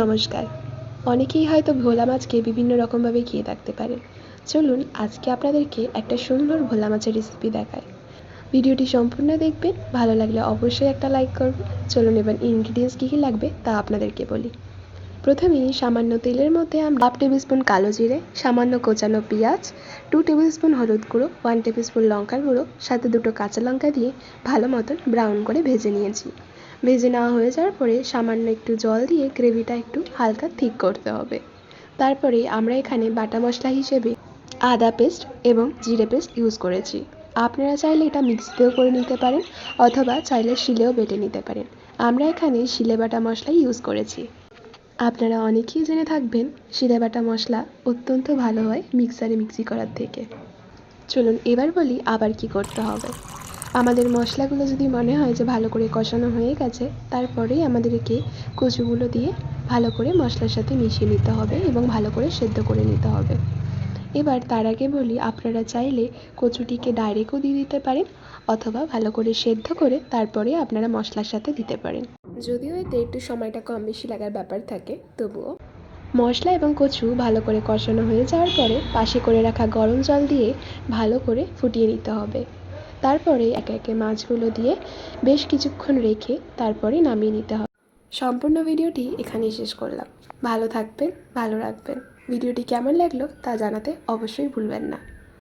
নমস্কার। অনেকেই হয়তো ভোলা মাছকে বিভিন্ন রকমভাবে খেয়ে থাকতে পারেন চলুন আজকে আপনাদেরকে একটা সুন্দর ভোলা মাছের রেসিপি দেখাই। ভিডিওটি সম্পূর্ণ দেখবেন, ভালো লাগলে অবশ্যই একটা লাইক করবেন। চলুন এবার ইনগ্রিডিয়েন্টস কী কী লাগবে তা আপনাদেরকে বলি। প্রথমেই সামান্য তেলের মধ্যে আমরা হাফ টেবিল স্পুন কালো জিরে, সামান্য কোচানো পেঁয়াজ টু টেবিল স্পুন হলুদ গুঁড়ো ওয়ান টেবিল স্পুন লঙ্কার গুঁড়ো, সাথে দুটো কাঁচা লঙ্কা দিয়ে ভালো মতন ব্রাউন করে ভেজে নিয়েছি। ভেজে নেওয়া হয়ে যাওয়ার পরে সামান্য একটু জল দিয়ে গ্রেভিটা একটু হালকা ঠিক করতে হবে। তারপরে আমরা এখানে বাটা মশলা হিসেবে আদা পেস্ট এবং জিরে পেস্ট ইউজ করেছি। আপনারা চাইলে এটা মিক্সিতেও করে নিতে পারেন অথবা চাইলে শিলেও বেটে নিতে পারেন। আমরা এখানে শিলে বাটা মশলাই ইউজ করেছি। আপনারা অনেকেই জেনে থাকবেন, শিলে বাটা মশলা অত্যন্ত ভালো হয় মিক্সারে মিক্সি করার থেকে। চলুন এবার বলি আবার কি করতে হবে। আমাদের মশলাগুলো যদি মনে হয় যে ভালো করে কষানো হয়ে গেছে, তারপরেই আমাদেরকে কচুগুলো দিয়ে ভালো করে মশলার সাথে মিশিয়ে নিতে হবে এবং ভালো করে সেদ্ধ করে নিতে হবে। এবার তার আগে বলি, আপনারা চাইলে কচুটিকে ডাইরেক্টও দিয়ে দিতে পারেন অথবা ভালো করে সেদ্ধ করে তারপরে আপনারা মশলার সাথে দিতে পারেন। যদিও এতে একটু সময়টা কম বেশি লাগার ব্যাপার থাকে, তবুও। মশলা এবং কচু ভালো করে কষানো হয়ে যাওয়ার পরে পাশে করে রাখা গরম জল দিয়ে ভালো করে ফুটিয়ে নিতে হবে। তারপরে একে একে মাছগুলো দিয়ে বেশ কিছুক্ষণ রেখে তারপরে নামিয়ে নিতে হবে। সম্পূর্ণ ভিডিওটি এখানেই শেষ করলাম। ভালো থাকবেন, ভালো রাখবেন। ভিডিওটি কেমন লাগল তা জানাতে অবশ্যই ভুলবেন না।